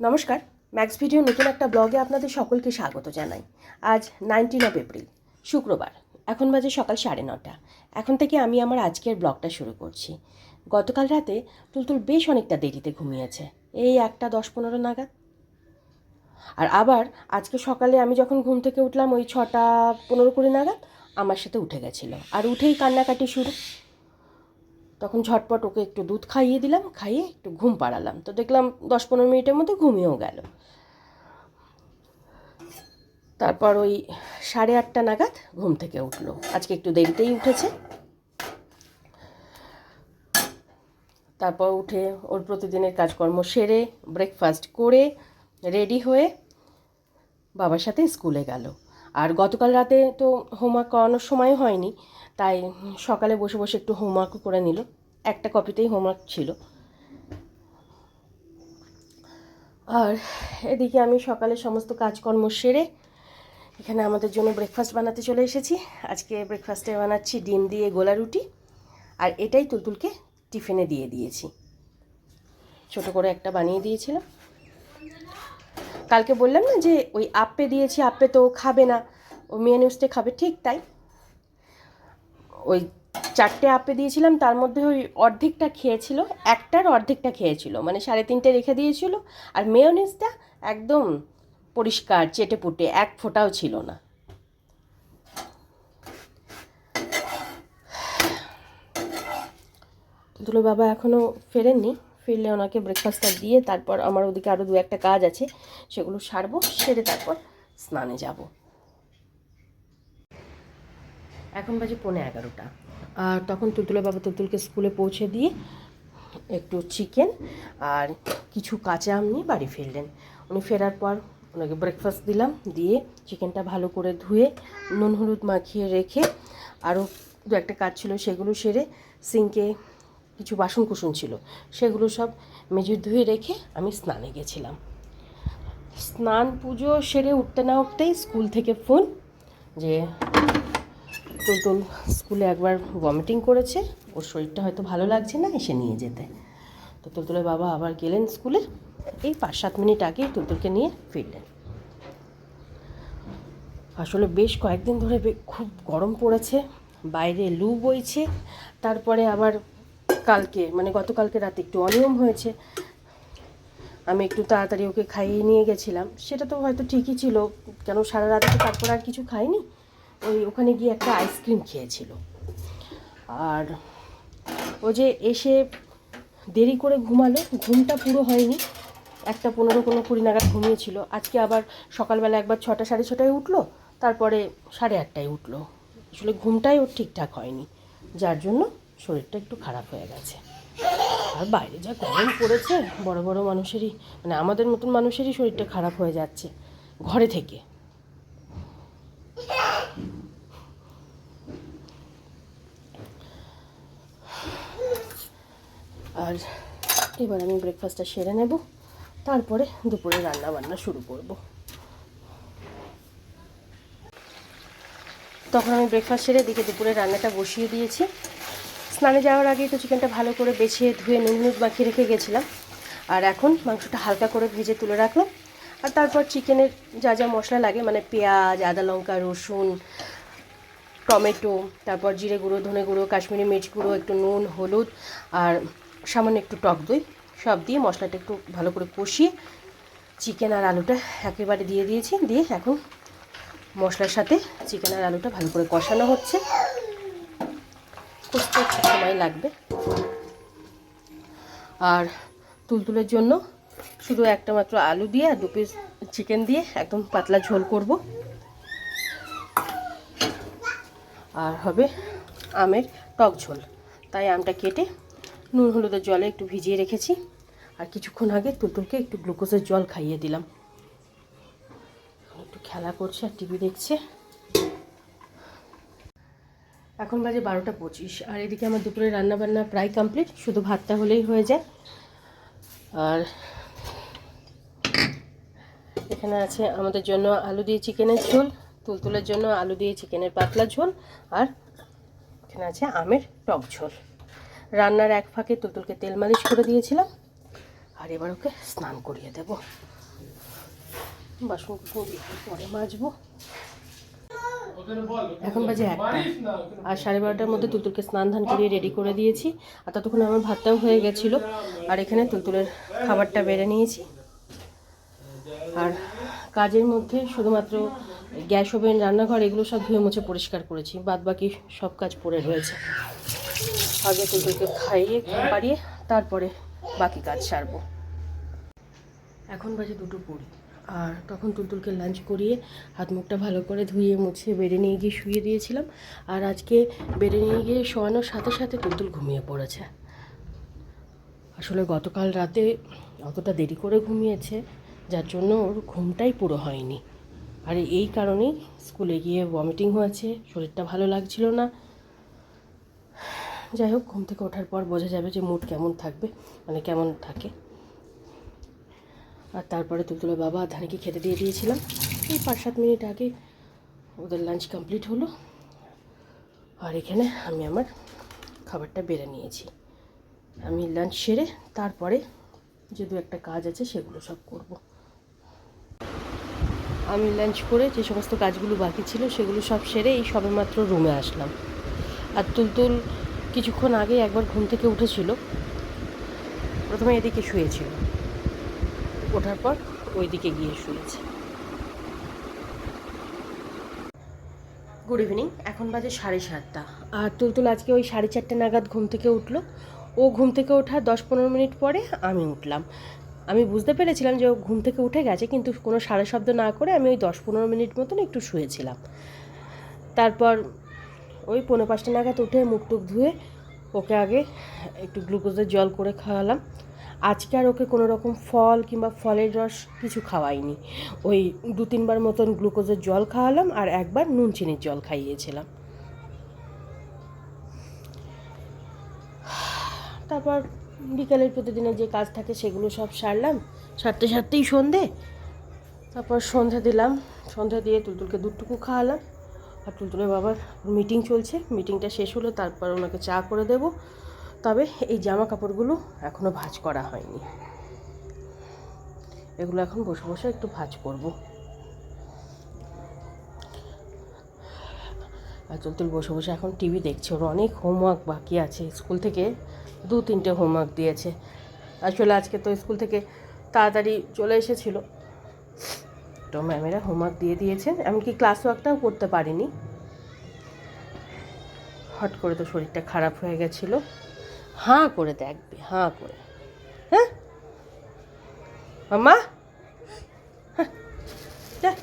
নমস্কার max video নতুন একটা ব্লগে আপনাদের সকলকে স্বাগত জানাই। আজ নাইনটিন অফ এপ্রিল শুক্রবার। এখন বাজে সকাল সাড়ে নটা। এখন থেকে আমি আমার আজকের ব্লগটা শুরু করছি। গতকাল রাতে তুলতুল বেশ অনেকটা দেরিতে ঘুমিয়েছে। এই একটা দশ পনেরো নাগাদ। আর আবার আজকে সকালে আমি যখন ঘুম থেকে উঠলাম ওই ছটা পনেরো কুড়ি নাগাদ আমার সাথে উঠে গেছিল। আর উঠেই কান্নাকাটি শুরু। তখন ঝটপট ওকে একটু দুধ খাইয়ে দিলাম, খাইয়ে একটু ঘুম পাড়ালাম। তো দেখলাম দশ পনেরো মিনিটের মধ্যে ঘুমিয়েও গেল। তারপর ওই সাড়ে আটটা নাগাদ ঘুম থেকে উঠল। আজকে একটু দেরিতেই উঠেছে। তারপর উঠে ওর প্রতিদিনের কাজকর্ম সেরে ব্রেকফাস্ট করে রেডি হয়ে বাবার সাথে স্কুলে গেল। আর গতকাল রাতে তো হোমওয়ার্ক করানোর সময় হয়নি, তাই সকালে বসে বসে একটু হোমওয়ার্ক করে নিল। একটা কপিতেই হোমওয়ার্ক ছিল। আর এদিকে আমি সকালে সমস্ত কাজকর্ম সেরে এখানে আমাদের জন্য ব্রেকফাস্ট বানাতে চলে এসেছি। আজকে ব্রেকফাস্টে বানাচ্ছি ডিম দিয়ে গোলা রুটি, আর এটাই তুলতুলকে টিফিনে দিয়ে দিয়েছি। ছোট করে একটা বানিয়ে দিয়েছিলাম। কালকে বললাম না যে ওই আপে দিয়েছি, আপে তো খাবে না। ও মেনুসতে খাবে, ঠিক তাই। ওই চারটে আপে দিয়েছিলাম, তার মধ্যে ওই অর্ধেকটা খেয়েছিল, একটার অর্ধেকটা খেয়েছিল মানে সাড়ে তিনটে রেখে দিয়েছিল, আর মেয়নিজটা একদম পরিষ্কার চেটে পুটে এক ফোঁটাও ছিল না। দুলো বাবা এখনও ফেরেননি, ফিরলে ওনাকে ব্রেকফাস্টটা দিয়ে তারপর আমার ওদিকে আরও দু একটা কাজ আছে, সেগুলো সারবো, সেরে তারপর স্নানে যাব। এখন বাজে পৌনে এগারোটা। আর তখন তুলতুলে বাবা তুলতুলকে স্কুলে পৌঁছে দিয়ে একটু চিকেন আর কিছু কাঁচা আম নিয়ে বাড়ি ফিরলেন। উনি ফেরার পর ওনাকে ব্রেকফাস্ট দিলাম, দিয়ে চিকেনটা ভালো করে ধুয়ে, নুন হলুদ মাখিয়ে রেখে আরও দু একটা কাজ ছিল সেগুলো সেরে সিঙ্কে কিছু বাসন কুসন ছিল, সেগুলো সব মেজে ধুয়ে রেখে আমি স্নানে গেছিলাম। স্নান পুজো সেরে উঠতে না উঠতেই স্কুল থেকে ফোন যে তুলতুল স্কুলে একবার ভমিটিং করেছে। ওর শরীরটা হয়তো ভালো লাগছে না, এসে নিয়ে যেতে। তো তুলতুলের বাবা আবার গেলেন স্কুলে। এই পাঁচ সাত মিনিট আগেই তুলতুলকে নিয়ে ফিরলেন। আসলে বেশ কয়েকদিন ধরে খুব গরম পড়েছে, বাইরে লু বইছে, তারপরে আবার কালকে মানে গতকালকে রাতে একটু অনিয়ম হয়েছে। আমি একটু তাড়াতাড়ি ওকে খাইয়ে নিয়ে গেছিলাম। সেটা তো হয়তো ঠিকই ছিল, কেন সারা রাতে তারপর আর কিছু খাইনি? ওই ওখানে গিয়ে একটা আইসক্রিম খেয়েছিল। আর ও যে এসে দেরি করে ঘুমালো, ঘুমটা পুরো হয়নি। একটা পনেরো, কোনো কুড়ি নাগাদ ঘুমিয়েছিল। আজকে আবার সকালবেলা একবার ছটা, সাড়ে ছটায় উঠল, তারপরে সাড়ে আটটায় উঠল। আসলে ঘুমটাই ওর ঠিকঠাক হয়নি, যার জন্য শরীরটা একটু খারাপ হয়ে গেছে। আর বাইরে যা গরম পড়েছে, বড় বড় মানুষেরই মানে আমাদের মতন মানুষেরই শরীরটা খারাপ হয়ে যাচ্ছে, ঘরে থেকে। আর এবার আমি ব্রেকফাস্টটা সেরে নেব। তারপরে দুপুরে রান্না বান্না শুরু করব। তখন আমি ব্রেকফাস্ট সেরে দিকে দুপুরে রান্নাটা বসিয়ে দিয়েছি। স্নানে যাওয়ার আগেই তো চিকেনটা ভালো করে বেছে ধুয়ে নুন, হলুদ মাখিয়ে রেখে গেছিলাম। আর এখন মাংসটা হালকা করে ভেজে তুলে রাখলাম। আর তারপর চিকেনের যা যা মশলা লাগে মানে পেঁয়াজ, আদা লঙ্কা, রসুন, টমেটো, তারপর জিরে গুঁড়ো, ধনে গুঁড়ো, কাশ্মীরি মির্চ গুঁড়ো, একটু নুন, হলুদ, আর সামান্য একটু টক দই, সব দিয়ে মশলাটা একটু ভালো করে কষিয়ে চিকেন আর আলুটা একেবারে দিয়ে দিয়েছি। দিয়ে এখন মশলার সাথে চিকেন আর আলুটা ভালো করে কষানো হচ্ছে। কষতে একটু সময় লাগবে। আর তুলতুলের জন্য শুধু একটা মাত্র আলু দিয়ে আর দু পিস চিকেন দিয়ে একদম পাতলা ঝোল করব। আর হবে আমের টক ঝোল। তাই আমটা কেটে নুন হলুদের জলে একটু ভিজিয়ে রেখেছি। আর কিছুক্ষণ আগে তুলতুলকে একটু গ্লুকোজের জল খাইয়ে দিলাম। একটু খেলা করছে আর টিভি দেখছে। এখন বাজে বারোটা পঁচিশ, আর এদিকে আমার দুপুরে রান্না বান্না প্রায় কমপ্লিট, শুধু ভাতটা হলেই হয়ে যায়। আর এখানে আছে আমাদের জন্য আলু দিয়ে চিকেনের ঝোল, তুলতুলের জন্য আলু দিয়ে চিকেনের পাতলা ঝোল, আর এখানে আছে আমের টক ঝোল। রান্নার এক ফাঁকে তুলতুলকে তেল মালিশ করে দিয়েছিলাম। আর এবার ওকে স্নান করিয়ে দেব। বাসন কুসন পরে মাজবো। এখন বাজে একটা। আর সাড়ে বারোটার মধ্যে তুলতুলকে স্নান ধান করিয়ে রেডি করে দিয়েছি। আর ততক্ষণ আমার ভাতটাও হয়ে গেছিল। আর এখানে তুলতুলের খাবারটা বেড়ে নিয়েছি। আর কাজের মধ্যে শুধুমাত্র গ্যাস ওভেন, রান্নাঘর, এগুলো সব ধুয়ে মুছে পরিষ্কার করেছি। বাদ বাকি সব কাজ পড়ে রয়েছে। আগে তুলতুলকে খাইয়ে পাড়িয়ে তারপরে বাকি কাজ সারবো। এখন বাজে দুটো কুড়ি। আর তখন তুলতুলকে লাঞ্চ করিয়ে হাত মুখটা ভালো করে ধুয়ে মুছে বেড়ে নিয়ে গিয়ে শুয়ে দিয়েছিলাম। আর আজকে বেড়ে নিয়ে গিয়ে শোয়ানোর সাথে সাথে তুলতুল ঘুমিয়ে পড়েছে। আসলে গতকাল রাতে অতটা দেরি করে ঘুমিয়েছে, যার জন্য ওর ঘুমটাই পুরো হয়নি। আর এই কারণেই স্কুলে গিয়ে ভমিটিং হয়েছে, শরীরটা ভালো লাগছিল না। যাই হোক, ঘুম থেকে ওঠার পর বোঝা যাবে যে মুড কেমন থাকবে মানে কেমন থাকে। আর তারপরে তুলতুলে বাবা ধানিকে খেতে দিয়ে দিয়েছিলাম। এই পাঁচ সাত মিনিট আগে ওদের লাঞ্চ কমপ্লিট হলো। আর এখানে আমি আমার খাবারটা বেড়ে নিয়েছি। আমি লাঞ্চ সেরে তারপরে যে দু একটা কাজ আছে সেগুলো সব করব। আমি লাঞ্চ করে যে সমস্ত কাজগুলো বাকি ছিল সেগুলো সব সেরে এই সবেমাত্র রুমে আসলাম। আর তুলতুল কিছুক্ষণ আগে একবার ঘুম থেকে উঠেছিল। প্রথমে এদিকে শুয়েছিল। ওঠার পর ওই দিকে গিয়ে শুয়েছে। গুড ইভিনিং এখন বাজে সাড়ে সাতটা। আর তুলতুল আজকে ওই সাড়ে চারটে নাগাদ ঘুম থেকে উঠল। ও ঘুম থেকে ওঠার দশ পনেরো মিনিট পরে আমি উঠলাম। আমি বুঝতে পেরেছিলাম যে ও ঘুম থেকে উঠে গেছে, কিন্তু কোনো সাড়ে শব্দ না করে আমি ওই দশ পনেরো মিনিট মতন একটু শুয়েছিলাম। তারপর ওই পনেরো পাঁচটা নাগাদ উঠে মুখ টুক ধুয়ে ওকে আগে একটু গ্লুকোজের জল করে খাওয়ালাম। আজকে আর ওকে কোনো রকম ফল কিংবা ফলের রস কিছু খাওয়াইনি। ওই দু তিনবার মতন গ্লুকোজের জল খাওয়ালাম আর একবার নুন চিনির জল খাইয়েছিলাম। তারপর বিকালের প্রতিদিনের যে কাজ থাকে সেগুলো সব সারলাম। সারতে সারতেই সন্ধে। তারপর সন্ধ্যা দিলাম। সন্ধ্যা দিয়ে তুলতুলকে দুধটুকু খাওয়ালাম। আর তুলতুলের বাবার মিটিং চলছে মিটিংটা শেষ হলে তারপর ওনাকে চা করে দেব। তবে এই জামা কাপড়গুলো এখনও ভাঁজ করা হয়নি। এগুলো এখন বসে বসে একটু ভাঁজ করব। আর তুলতুল বসে বসে এখন টিভি দেখছে ওর, অনেক হোমওয়ার্ক বাকি আছে। স্কুল থেকে দু তিনটে হোমওয়ার্ক দিয়েছে। আসলে আজকে তো স্কুল থেকে তাড়াতাড়ি চলে এসেছিল। তো ম্যামেরা হোমওয়ার্ক দিয়ে দিয়েছেন। এমনকি ক্লাস ওয়ার্কটাও করতে পারিনি। হট করে তো শরীরটা খারাপ হয়ে গেছিল। হাঁ করে দেখবে, হাঁ করে। হ্যাঁ? মামা হ্যাঁ।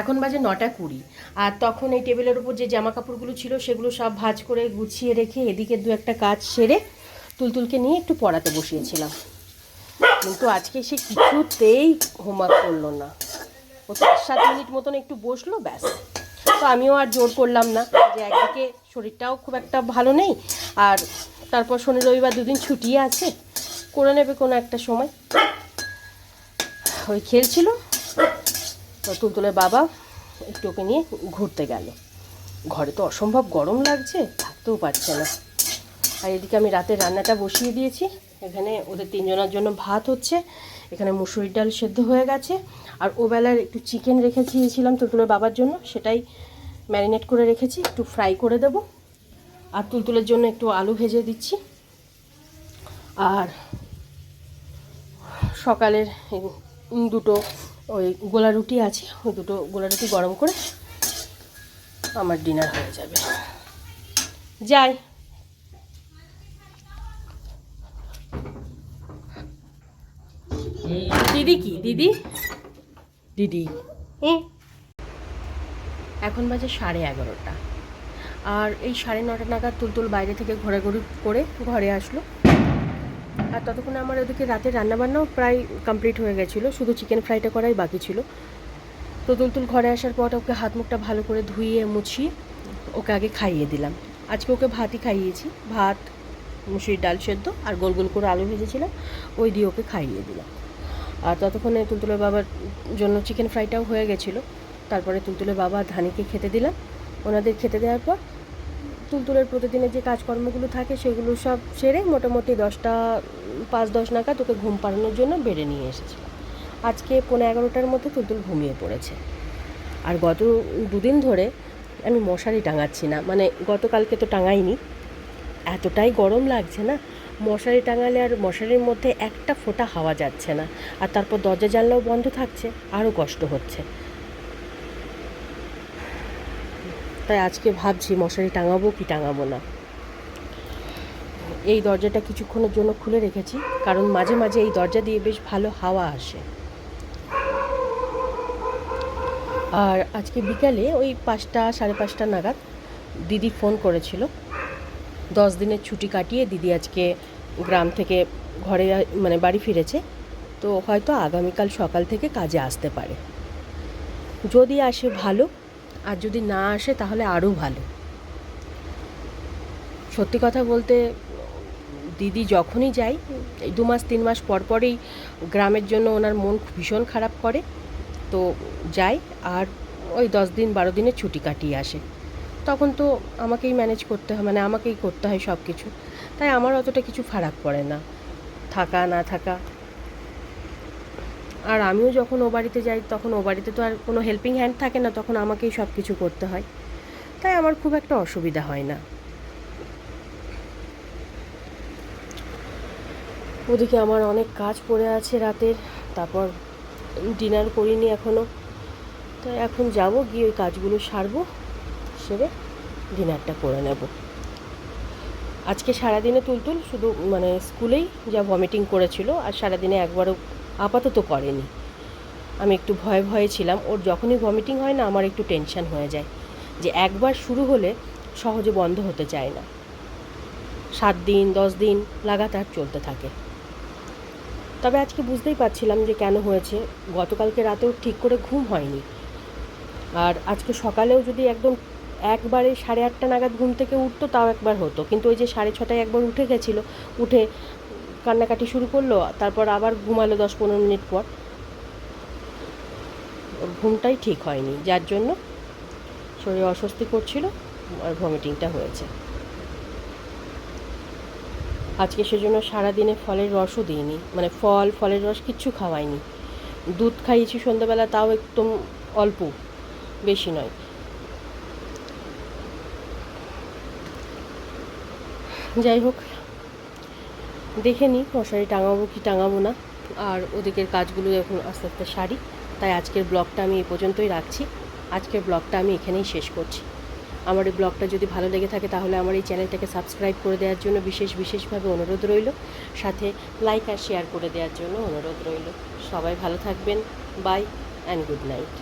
এখন বাজে নটা কুড়ি। আর তখন এই টেবিলের উপর যে জামা কাপড়গুলো ছিল, সেগুলো সব ভাঁজ করে গুছিয়ে রেখে এদিকে দু একটা কাজ সেরে তুলতুলকে নিয়ে একটু পড়াতে বসিয়েছিলাম। কিন্তু আজকে সে কিছুতেই হোমওয়ার্ক করল না। ও সাত মিনিট মতন একটু বসল, ব্যাস। তো আমিও আর জোর করলাম না যে একদিকে শরীরটাও খুব একটা ভালো নেই, আর তারপর শনি রবিবার দুদিন ছুটি আছে, করে নেবে কোনো একটা সময়। ওই খেলছিল, তো তুলতুলের বাবা একটু ওকে নিয়ে ঘুরতে গেল। ঘরে তো অসম্ভব গরম লাগছে, থাকতেও পারছে না। আর এদিকে আমি রাতে রান্নাটা বসিয়ে দিয়েছি। এখানে ওদের তিনজনের জন্য ভাত হচ্ছে। এখানে মুসুরির ডাল সেদ্ধ হয়ে গেছে। আর ওবেলার একটু চিকেন রেখেছিলাম তুলতুলের বাবার জন্য, সেটাই ম্যারিনেট করে রেখেছি। একটু ফ্রাই করে দেব। আর তুলতুলের জন্য একটু আলু ভেজে দিচ্ছি। আর সকালের দুটো ওই গোলা রুটি আছে, ওই দুটো গোলা রুটি গরম করে আমার ডিনার হয়ে যাবে। যাই। দিদি কি? দিদি? দিদি। এখন বাজে সাড়ে এগারোটা। আর এই সাড়ে নটা নাগাদ তুলতুল বাইরে থেকে ঘোরাঘুরি করে ঘরে আসলো। আর ততক্ষণে আমার ওদিকে রাতে রান্নাবান্নাও প্রায় কমপ্লিট হয়ে গেছিল। শুধু চিকেন ফ্রাইটা করাই বাকি ছিল। তো তুলতুল ঘরে আসার পর ওকে হাত মুখটা ভালো করে ধুইয়ে মুছিয়ে ওকে আগে খাইয়ে দিলাম। আজকে ওকে ভাতই খাইয়েছি। ভাত, মুসুরির ডাল সেদ্ধ আর গোল গোল করে আলু ভেজেছিলাম। ওই দিয়ে ওকে খাইয়ে দিলাম। আর ততক্ষণে তুলতুলের বাবার জন্য চিকেন ফ্রাইটাও হয়ে গেছিল। তারপরে তুলতুলের বাবা ধানিকে খেতে দিলাম ওনাদের খেতে দেওয়ার পর তুলতুলের প্রতিদিনের যে কাজকর্মগুলো থাকে সেগুলো সব সেরে মোটামুটি দশটা, পাঁচ দশ নাগাদ ওকে ঘুম পাড়ানোর জন্য বেড়ে নিয়ে এসেছিলাম আজকে পনেরো এগারোটার মধ্যে তুলতুল ঘুমিয়ে পড়েছে। আর গত দুদিন ধরে আমি মশারি টাঙাচ্ছি না। মানে গতকালকে তো টাঙাইনি। এতটাই গরম লাগছে না? মশারি টাঙালে আর মশারির মধ্যে একটা ফোঁটা হাওয়া যাচ্ছে না। আর তারপর দরজা জানলাও বন্ধ থাকছে, আরও কষ্ট হচ্ছে। তাই আজকে ভাবছি মশারি টাঙাবো কি টাঙাবো না। এই দরজাটা কিছুক্ষণের জন্য খুলে রেখেছি, কারণ মাঝে মাঝে এই দরজা দিয়ে বেশ ভালো হাওয়া আসে। আর আজকে বিকালে ওই পাঁচটা সাড়ে পাঁচটা নাগাদ দিদি ফোন করেছিল। দশ দিনের ছুটি কাটিয়ে দিদি আজকে গ্রাম থেকে ঘরে মানে বাড়ি ফিরেছে। তো হয়তো আগামীকাল সকাল থেকে কাজে আসতে পারে। যদি আসে ভালো, আর যদি না আসে তাহলে আরও ভালো। সত্যি কথা বলতে, দিদি যখনই যাই এই দু মাস, তিন মাস পর পরেই গ্রামের জন্য ওনার মন ভীষণ খারাপ করে। তো যাই আর ওই দশ দিন, বারো দিনের ছুটি কাটিয়ে আসে। তখন তো আমাকেই ম্যানেজ করতে হয় মানে আমাকেই করতে হয় সব কিছু তাই আমার অতটা কিছু ফারাক পড়ে না, থাকা না থাকা। আর আমিও যখন ও বাড়িতে যাই, তখন ও বাড়িতে তো আর কোনো হেল্পিং হ্যান্ড থাকে না, তখন আমাকেই সব কিছু করতে হয়। তাই আমার খুব একটা অসুবিধা হয় না। ওদিকে আমার অনেক কাজ পড়ে আছে রাতের, তারপর ডিনার করিনি এখনও তাই এখন যাব, গিয়ে ওই কাজগুলো সারবো। সেরে ডিনারটা করে নেব। আজকে সারাদিনে তুলতুল, শুধু মানে স্কুলেই যা ভমিটিং করেছিল, আর সারাদিনে একবারও আপাতত করেনি। আমি একটু ভয়ে ভয়ে ছিলাম, ওর যখনই ভমিটিং হয় না, আমার একটু টেনশন হয়ে যায় যে একবার শুরু হলে সহজে বন্ধ হতে চায় না। সাত দিন, দশ দিন লাগাতার চলতে থাকে। তবে আজকে বুঝতেই পারছিলাম যে কেন হয়েছে, গতকালকে রাতেও ঠিক করে ঘুম হয়নি। আর আজকে সকালেও যদি একদম একবারে সাড়ে আটটা নাগাদ ঘুম থেকে উঠতো, তাও একবার হতো। কিন্তু ওই যে সাড়ে ছটায় একবার উঠে গেছিল, উঠে কান্নাকাটি শুরু করল, তারপর আবার ঘুমালো দশ পনেরো মিনিট পর। ঘুমটাই ঠিক হয়নি, যার জন্য শরীর অস্বস্তি করছিল আর ভমিটিংটা হয়েছে। আজকে সেজন্য সারাদিনে ফলের রসও দিইনি মানে ফল, ফলের রস কিচ্ছু খাওয়াইনি। দুধ খাইয়েছি সন্ধ্যাবেলা, তাও একদম অল্প, বেশি নয়। যাই হোক, দেখে নিই মশারি টাঙাবো কি টাঙাবো না। আর ওদিকের কাজগুলো এখন আস্তে আস্তে সারি। তাই আজকের ব্লগটা আমি এই পর্যন্তই রাখছি। আজকের ব্লগটা আমি এখানেই শেষ করছি। আমার এই ব্লগটা যদি ভালো লেগে থাকে তাহলে আমার এই চ্যানেলটাকে সাবস্ক্রাইব করে দেওয়ার জন্য বিশেষ বিশেষভাবে অনুরোধ রইল। সাথে লাইক আর শেয়ার করে দেওয়ার জন্য অনুরোধ রইল। সবাই ভালো থাকবেন। By and good night